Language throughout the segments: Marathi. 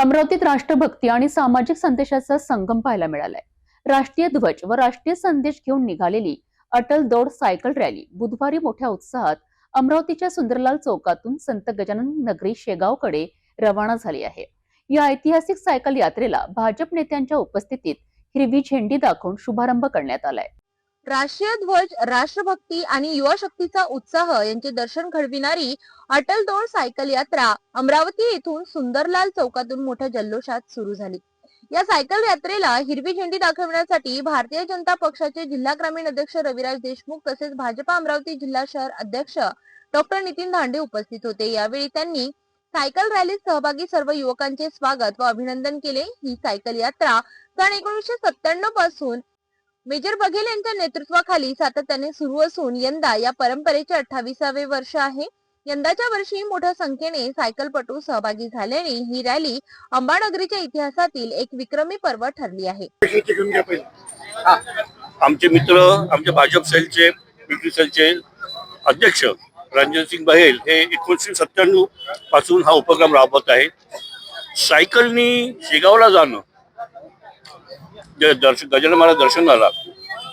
अमरावतीत राष्ट्रभक्ती आणि सामाजिक संदेशाचा संगम पाहायला मिळालाय. राष्ट्रीय ध्वज व राष्ट्रीय संदेश घेऊन निघालेली अटल दौड सायकल रॅली बुधवारी मोठ्या उत्साहात अमरावतीच्या सुंदरलाल चौकातून संत गजानन नगरी शेगावकडे रवाना झाली आहे. या ऐतिहासिक सायकल यात्रेला भाजप नेत्यांच्या उपस्थितीत हिरवी झेंडी दाखवून शुभारंभ करण्यात आलाय. राष्ट्रीय ध्वज राष्ट्रभक्ती आणि युवा शक्तीचा उत्साह यांचे दर्शन घडविणारी अटल दौड सायकल यात्रा अमरावती येथून सुंदरलाल चौकातून मोठ्या जल्लोषात सुरू झाली. या सायकल यात्रेला हिरवी झेंडी दाखवण्यासाठी भारतीय जनता पक्षाचे जिल्हा ग्रामीण अध्यक्ष रविराज देशमुख तसेच भाजपा अमरावती जिल्हा शहर अध्यक्ष डॉक्टर नितीन धांडे उपस्थित होते. यावेळी त्यांनी सायकल रॅलीत सहभागी सर्व युवकांचे स्वागत व अभिनंदन केले. ही सायकल यात्रा सन एकोणीसशे सत्त्याण्णवपासून मेजर बघेल यांच्या नेतृत्वाखाली सातत्याने सुरू असून यंदा या परंपरेचे अठ्ठावीसावे वर्ष आहे. यंदाच्या वर्षी मोठ्या संख्येने सायकलपटू सहभागी झाल्याने ही रॅली अंबानगरीच्या इतिहासातील एक विक्रमी पर्व ठरली आहे. आमचे मित्र आमचे भाजप सेलचे पिंपरी सेलचे अध्यक्ष सिंग बहेल हे एकोणीसशे सत्त्याण्णवपासून हा उपक्रम राबवत आहे. सायकलनी शेगावला जाणं दर्शन गजानन महाराज दर्शन झाला.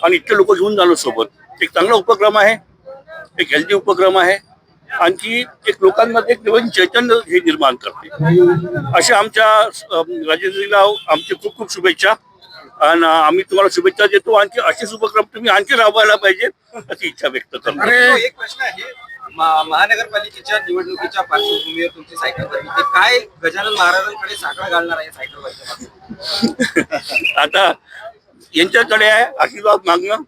आणि इतके लोक घेऊन जालो सोबत. एक चांगला उपक्रम आहे. एक हेल्दी उपक्रम आहे. आणखी एक लोकांमध्ये एक नवीन चैतन्य हे निर्माण करते. अशा आमच्या राजेंद्रजीला आमची खूप खूप शुभेच्छा. आणि आम्ही तुम्हाला शुभेच्छा देतो. आणखी असेच उपक्रम तुम्ही आणखी राबवायला पाहिजे अशी इच्छा व्यक्त करतो. एक प्रश्न आहे. महानगरपालिकेच्या निवडणुकीच्या पार्श्वभूमीवर तुमची सायकल काय गजानन महाराजांकडे साखळा घालणार आहे सायकल आता यांच्याकडे आहे आशीर्वाद मागणं.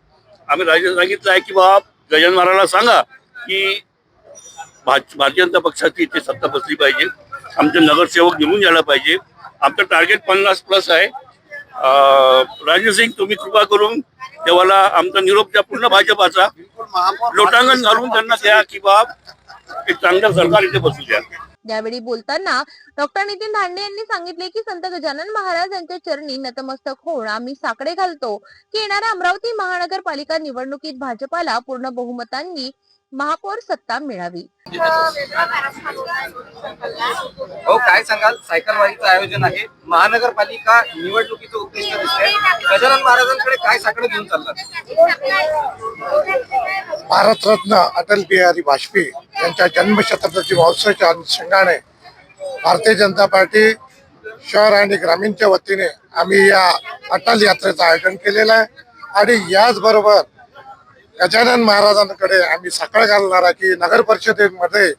आम्ही राजा सांगितलं आहे की बाबा गजानन महाराजला सांगा की भारतीय जनता पक्षाची इथे सत्ता बसली पाहिजे. आमचे नगरसेवक निवडून यायला पाहिजे. आमचं टार्गेट पन्नास प्लस आहे. राजेंद्र सिंग तुम्ही कृपा करून देवाला आमचा निरोप द्या पूर्ण भाजपाचा. लोटांगण घालून त्यांना द्या की बाब एक चांगलं सरकार इथे बसू द्या. यावेळी बोलताना डॉक्टर नितीन धांडे यांनी सांगितले की संत गजानन महाराज यांच्या चरणी नतमस्तक होऊन आम्ही साकडे घालतो. की येणाऱ्या अमरावती महानगरपालिका निवडणुकीत भाजपाला पूर्ण बहुमतांनी महापौर सत्ता मिळावी. हो काय सांगाल? सायकल वारीचं आयोजन आहे. महानगरपालिका निवडणुकीचं उद्दिष्ट दिसतंय. गजानन महाराजांकडे काय साकडं घेऊन चालतात भारतरत्न अटल बिहारी वाजपेयी यांच्या जन्मशताब्दी महोत्सवाच्या अनुषंगाने भारतीय जनता पार्टी शहर आणि ग्रामीणच्या वतीने आम्ही या अटल यात्रेचं आयोजन केलेलं आहे. आणि याचबरोबर गजानन महाराजांकडे आम्ही सकाळ घालणार आहे की नगर परिषदेमध्ये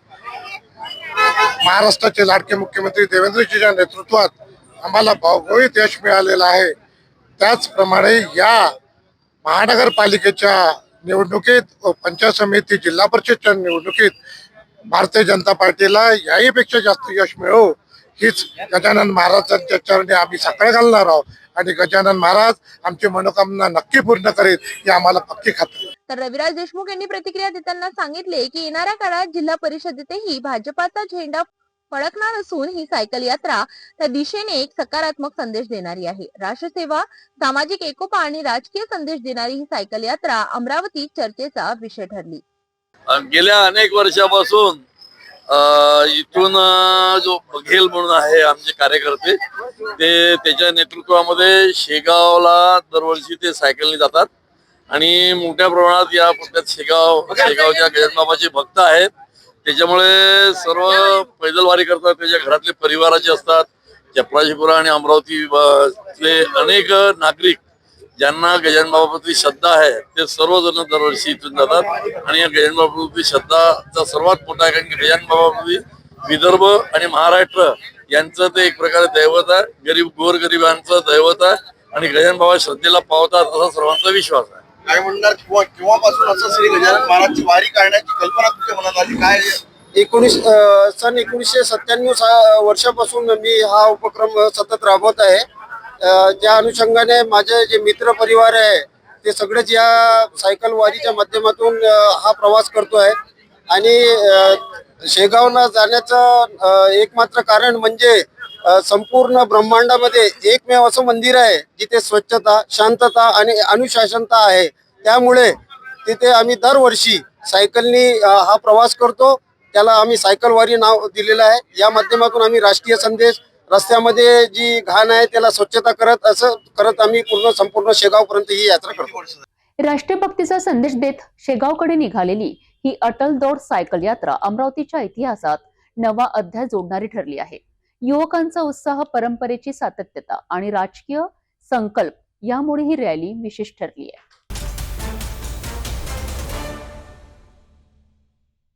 महाराष्ट्राचे लाडके मुख्यमंत्री देवेंद्रजीच्या नेतृत्वात आम्हाला भौगोलिक यश मिळालेलं आहे. त्याचप्रमाणे या महानगरपालिकेच्या निवडणुकीत व पंचायत समिती जिल्हा परिषदच्या निवडणुकीत भारतीय जनता पार्टीला याहीपेक्षा जास्त यश मिळो हीच गजानन महाराजांच्या चरणी आम्ही सकाळ घालणार आहोत. आणि गजानन महाराज आमची मनोकामना नक्की पूर्ण करेल ही आम्हाला पक्की खात्री. तर रविराज देशमुख यांनी प्रतिक्रिया देताना सांगितले की येणाऱ्या काळात जिल्हा परिषदेतही भाजपाचा झेंडा फडकणार असून ही सायकल यात्रा त्या दिशेने एक सकारात्मक संदेश देणारी आहे. राष्ट्रसेवा सामाजिक एकोपा आणि राजकीय संदेश देणारी ही सायकल यात्रा अमरावती चर्चेचा विषय ठरली. गेल्या अनेक वर्षापासून इथून जो बघेल म्हणून आहे आमचे कार्यकर्ते ते त्याच्या नेतृत्वामध्ये शेगावला दरवर्षी ते सायकलने जातात. आणि मोठ्या प्रमाणात या पुण्यात शेगाव शेगावच्या गजानबाबाचे भक्त आहेत. त्याच्यामुळे सर्व पैदलवारी करतात त्याच्या घरातले परिवाराचे असतात. चपराशीपुरा आणि अमरावती अनेक नागरिक ज्यांना गजानन बाबाप्रती श्रद्धा आहे ते सर्वजण दरवर्षी इथून जातात. आणि या गजानन बाबाप्रती श्रद्धाचा सर्वात मोठा आहे कारण की गजानन बाबाप्रती विदर्भ आणि महाराष्ट्र यांचं ते एक प्रकारे दैवत आहे. गरीब गोरगरिबांचं दैवत आहे. आणि गजानन बाबा श्रद्धेला पावतात असा सर्वांचा विश्वास आहे. काय म्हणणार? किंवा केव्हापासून असं श्री गजानन महाराजची वारी काढण्याची कल्पना तुमच्या मनात आली? काय एकोणीस सन एकोणीसशे सत्त्याण्णव सा वर्षापासून मी हा उपक्रम सतत राबवत आहे. त्या अनुषंगाने माझे जे मित्र परिवार आहे ते सगळेच या सायकल वारीच्या माध्यमातून हा प्रवास करतो आहे आणि शेगावला जाण्याचं एकमात्र कारण म्हणजे संपूर्ण ब्रह्मांडामध्ये एकमेव असं मंदिर आहे जिथे स्वच्छता शांतता आणि अनुशासनता आहे. त्यामुळे तिथे आम्ही दरवर्षी सायकलनी हा प्रवास करतो. त्याला आम्ही सायकलवारी नाव दिलेलं आहे. या माध्यमातून आम्ही राष्ट्रीय संदेश रस्त्यामध्ये जी घाण आहे त्याला स्वच्छता करत असं करत आम्ही पूर्ण संपूर्ण शेगावपर्यंत ही यात्रा करतो. राष्ट्रभक्तीचा संदेश देत शेगावकडे निघालेली ही अटल दौड सायकल यात्रा अमरावतीच्या इतिहासात नवा अध्याय जोडणारी ठरली आहे. युवकांचा उत्साह परंपरेची सातत्यता आणि राजकीय संकल्प यामुळे ही रॅली विशेष ठरली आहे.